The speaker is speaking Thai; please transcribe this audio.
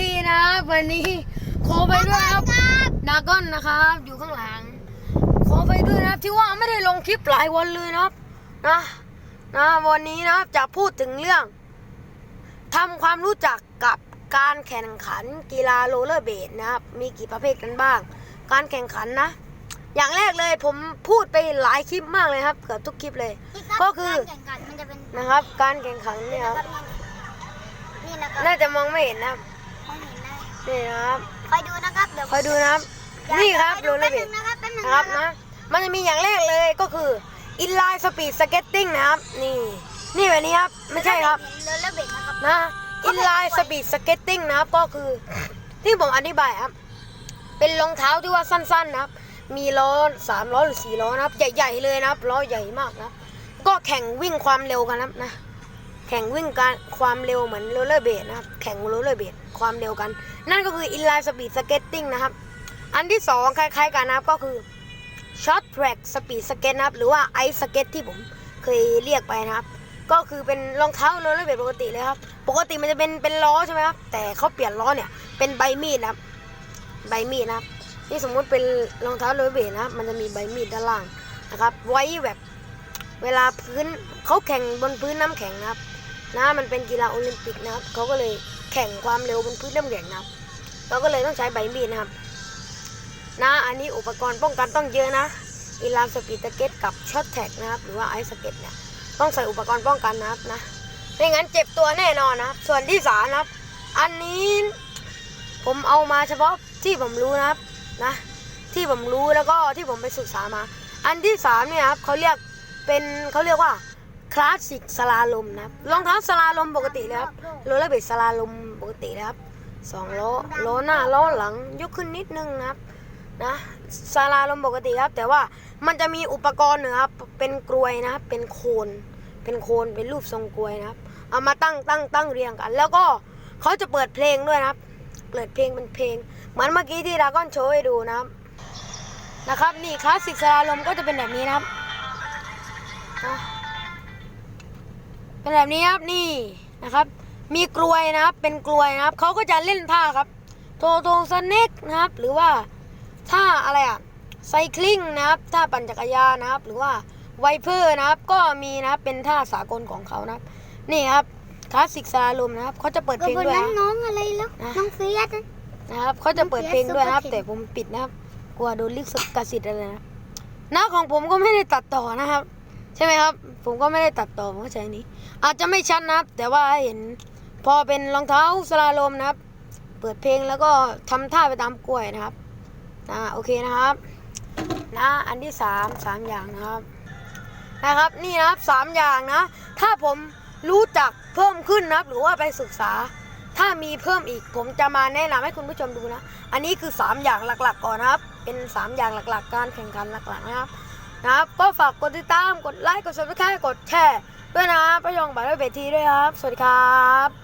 ทีนะครับวันนี้ขอไปด้วยครับดากอนนะครับ อยู่ข้างหลัง ขอไปด้วยนะครับที่ว่าไม่ได้ลงคลิปหลายวันเลยนะครับนะนะวันนี้นะครับจะพูดถึงเรื่องทำความรู้จักกับการแข่งขันกีฬาโรลเลอร์เบดนะครับ มีกี่ประเภทกันบ้าง การแข่งขันนะ อย่างแรกเลยผมพูดไปหลายคลิปมากเลยครับ เกือบทุกคลิปเลย ก็คือการแข่งขันมันจะเป็นนะครับ การแข่งขันเนี่ยครับนี่นะครับน่าจะมองไม่เห็นนะครับมองเห็ นได้นี่นะครับคอยดูนะครับเดี๋ยวคอยดูนะครับ นี่ครับคอยโรดูลเลอแป๊ร์บเบดนึงนะครับแป๊บนึงนะครับนะนะ มันจะมีอย่างแรกเลยก็คือ inline speed skating นะครับ นี่ นี่แบบนี้ครับ ไม่ใช่ครับเรือเรือเบรกนะครับนะ inline speed skating นะครับก็คือ ที่ผมอธิบายครับ เป็นรองเท้าที่ว่าสั้นๆนะครับ มีล้อสามล้อหรือสี่ล้อนะครับ ใหญ่ๆเลยนะครับล้อใหญ่มากนะครับก็แข่งวิ่งความเร็วกันนะครับนะแข่งวิ่งการความเร็วเหมือนโรลเลอร์เบดนะครับ แข่งโรลเลอร์เบดความเร็วกัน นั่นก็คือ inline speed skating นะครับ อันที่สองคล้ายๆกันนะครับก็คือช็อตแทร็กสปีดสเก็ตนะครับ หรือว่าไอซ์สเก็ตที่ผมเคยเรียกไปนะครับ ก็คือเป็นรองเท้าโรลเลอร์เบดปกติเลยครับ ปกติมันจะเป็นเป็นล้อใช่ไหมครับ แต่เขาเปลี่ยนล้อเนี่ยเป็นใบมีดนะครับ ใบมีดนะครับนี่สมมุติเป็นรองเท้าโรลเลอร์เบดนะครับมันจะมีใบมีดด้านล่างนะครับ ไว้แบบเวลาพื้นเขาแข่งบนพื้นน้ำแข็งนะครับ นะมันเป็นกีฬาโอลิมปิกนะครับเขาก็เลยแข่งความเร็วบนพื้นน้ำแข็งนะครับ เราก็เลยต้องใช้ใบมีดนะครับ นะอันนี้อุปกรณ์ป้องกันต้องเยอะนะอีลามสปีดสเก็ตกับช็อตแท็กนะครับ หรือว่าไอซ์สเก็ตเนี่ยต้องใส่อุปกรณ์ป้องกันนะครับนะไม่งั้นเจ็บตัวแน่นอนนะครับ ส่วนที่สามนะครับ อันนี้ผมเอามาเฉพาะที่ผมรู้นะครับนะ ที่ผมรู้แล้วก็ที่ผมไปศึกษามา อันที่สามเนี่ยครับเขาเรียกเป็นเขาเรียกว่า คลาสสิกสลาลมนะครับรองเท้าสลาลมปกติเลยครับโรลเลอร์เบดสลาลมปกติเลยครับสองล้อล้อหน้าล้อหลังยกขึ้นนิดนึงนะครับนะซาลาลมปกติครับ แต่ว่ามันจะมีอุปกรณ์นะครับ เป็นกลวยนะครับ เป็นโคน เป็นโคนเป็นรูปทรงกลวยนะครับ เอามาตั้งตั้งตั้งเรียงกัน แล้วก็เขาจะเปิดเพลงด้วยนะครับ เปิดเพลงเป็นเพลง เหมือนเมื่อกี้ที่ดราก้อนโชว์ให้ดูนะครับนะครับ นี่คลาสสิกซาลาลมก็จะเป็นแบบนี้นะครับ เป็นแบบนี้ครับนี่นะครับ มีกลวยนะครับ เป็นกลวยนะครับเขาก็จะเล่นท่าครับโทโทสเน็กนะครับ หรือว่าถ้าอะไรอะไซคลิงนะครับถ้าปั่นจักรยานนะครับ หรือว่าไวเพอร์นะครับ ก็มีนะครับเป็นท่าสากลของเขานะครับ นี่ครับคลาสสิกซาลมนะครับเขาจะเปิดก็เพลงบนด้วยนั้นนะน้องอะไรแล้วนะน้องเฟียสนะนะครับเขาจะเปิดเพลงด้วยนะครับ Yes, Super แต่ผมปิดนะครับกลัวโดนลิขสิทธิ์อะไรนะหน้าของผมก็ไม่ได้ตัดต่อนะครับ ใช่ไหมครับ ผมก็ไม่ได้ตัดต่อผมเข้าใจนี้ อาจจะไม่ชัดนะครับ แต่ว่าเห็นพอเป็นรองเท้าสลาลมนะครับ เปิดเพลงแล้วก็ทำท่าไปตามกล้วยนะครับนะโอเคนะครับ นะอันที่สามสามอย่างนะครับ นะครับนี่นะครับสามอย่างนะ ถ้าผมรู้จักเพิ่มขึ้นนะครับ หรือว่าไปศึกษา ถ้ามีเพิ่มอีกผมจะมาแนะนำให้คุณผู้ชมดูนะ อันนี้คือ 3 อย่างหลักๆ ก่อนนะครับ เป็น 3 อย่างหลักๆ การแข่งขันหลักๆนะครับ นะครับ ก็ฝากกดติดตาม กดไลค์ กดซับสไครต์กดแชร์ด้วยนะครับประยองบัตรเบทีด้วยครับ สวัสดีครับ